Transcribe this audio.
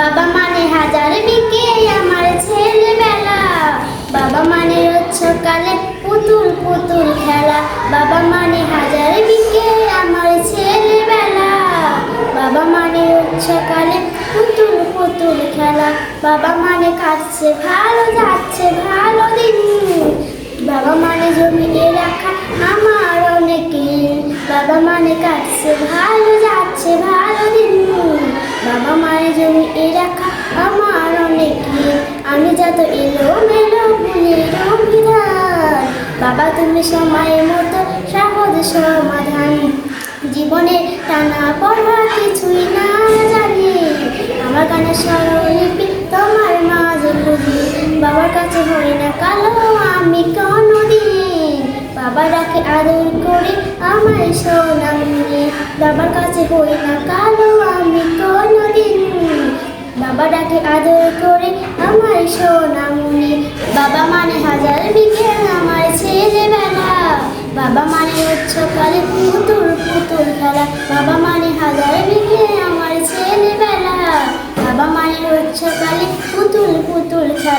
বাবা মানে হাজার বিকে আমার ছেলেবেলা। বাবা মানে রোজ সকালে পুতুল পুতুল খেলা। বাবা মানে হাজার বিকে আমার ছেলেবেলা। বাবা মানে রোজ সকালে পুতুল পুতুল খেলা। বাবা মানে কাটছে ভালো, যাচ্ছে ভালো দিন। বাবা মানে জমিয়ে রাখা আমার অনেক বাবা মানে কাটছে ভালো, যাচ্ছে মানে জমিয়ে রাখা আমার অনেক। আমি যত এলো মেলো অভিধান বাবা তুমি সময় মতো সহজ সমাধান। জীবনে টানা পড়া কিছুই না জানি। আমার গানের স্বরলিপি তোমার মাঝে খুঁজি বাবার কাছে হই না কালো, আমি কোনদিন বাবা ডাকে আদর করে আমার সোনামনি বাবার কাছে হই না কালো বাবা ডাকে আদর করে আমার সোনামুনি বাবা মানে হাজার বিকেল আমার ছেলে বেলা বাবা মানে উচ্চকালে পুতুল পুতুল খেলা। বাবা মানে হাজার বিকেল আমার ছেলে বেলা বাবা মানে উচ্চকালে পুতুল পুতুল খেলা।